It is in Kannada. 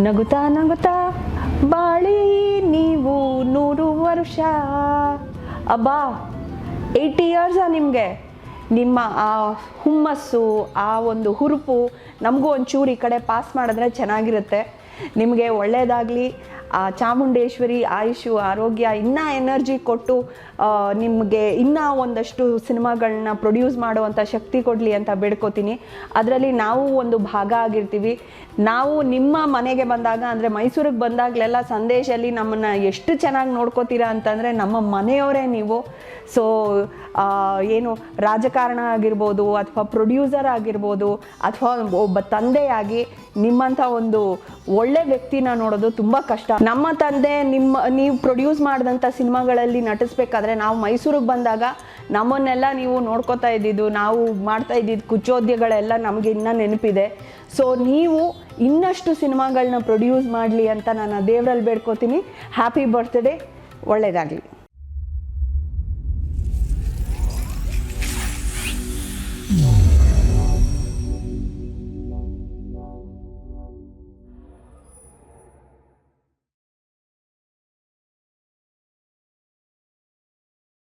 ನಗುತ್ತಾ ನಗುತ್ತಾ ಬಾಳಿ ನೀವು ನೂರು ವರ್ಷ. ಅಬ್ಬಾ ಏಯ್ಟಿ ಇಯರ್ಸಾ ನಿಮಗೆ? ನಿಮ್ಮ ಆ ಹುಮ್ಮಸ್ಸು, ಆ ಒಂದು ಹುರುಪು ನಮಗೂ ಒಂಚೂರು ಈ ಕಡೆ ಪಾಸ್ ಮಾಡಿದ್ರೆ ಚೆನ್ನಾಗಿರುತ್ತೆ. ನಿಮಗೆ ಒಳ್ಳೆಯದಾಗಲಿ ಆ ಚಾಮುಂಡೇಶ್ವರಿ ಆಯುಷು, ಆರೋಗ್ಯ, ಇನ್ನೂ ಎನರ್ಜಿ ಕೊಟ್ಟು ನಿಮಗೆ ಇನ್ನೂ ಒಂದಷ್ಟು ಸಿನಿಮಾಗಳನ್ನ ಪ್ರೊಡ್ಯೂಸ್ ಮಾಡುವಂಥ ಶಕ್ತಿ ಕೊಡಲಿ ಅಂತ ಬೇಡ್ಕೋತೀನಿ. ಅದರಲ್ಲಿ ನಾವು ಒಂದು ಭಾಗ ಆಗಿರ್ತೀವಿ. ನಾವು ನಿಮ್ಮ ಮನೆಗೆ ಬಂದಾಗ, ಅಂದರೆ ಮೈಸೂರಿಗೆ ಬಂದಾಗಲೆಲ್ಲ ಸಂದೇಶಲ್ಲಿ ನಮ್ಮನ್ನು ಎಷ್ಟು ಚೆನ್ನಾಗಿ ನೋಡ್ಕೋತೀರಾ ಅಂತಂದರೆ ನಮ್ಮ ಮನೆಯವರೇ ನೀವು. ಸೊ ಏನು ರಾಜಕಾರಣ ಆಗಿರ್ಬೋದು, ಅಥವಾ ಪ್ರೊಡ್ಯೂಸರ್ ಆಗಿರ್ಬೋದು, ಅಥವಾ ಒಬ್ಬ ತಂದೆಯಾಗಿ ನಿಮ್ಮಂಥ ಒಂದು ಒಳ್ಳೆ ವ್ಯಕ್ತಿನ ನೋಡೋದು ತುಂಬ ಕಷ್ಟ. ನಮ್ಮ ತಂದೆ, ನಿಮ್ಮ, ನೀವು ಪ್ರೊಡ್ಯೂಸ್ ಮಾಡಿದಂಥ ಸಿನಿಮಾಗಳಲ್ಲಿ ನಟಿಸ್ಬೇಕಾದ್ರೆ ನಾವು ಮೈಸೂರಿಗೆ ಬಂದಾಗ ನಮ್ಮನ್ನೆಲ್ಲ ನೀವು ನೋಡ್ಕೋತಾ ಇದ್ದಿದ್ದು, ನಾವು ಮಾಡ್ತಾ ಇದ್ದಿದ್ದು ಕುಚೋದ್ಯಗಳೆಲ್ಲ ನಮಗೆ ಇನ್ನೂ ನೆನಪಿದೆ. ಸೊ ನೀವು ಇನ್ನಷ್ಟು ಸಿನಿಮಾಗಳನ್ನ ಪ್ರೊಡ್ಯೂಸ್ ಮಾಡಲಿ ಅಂತ ನಾನು ದೇವರಲ್ಲಿ ಬೇಡ್ಕೋತೀನಿ. ಹ್ಯಾಪಿ ಬರ್ತ್ಡೇ ಒಳ್ಳೆಯದಾಗಲಿ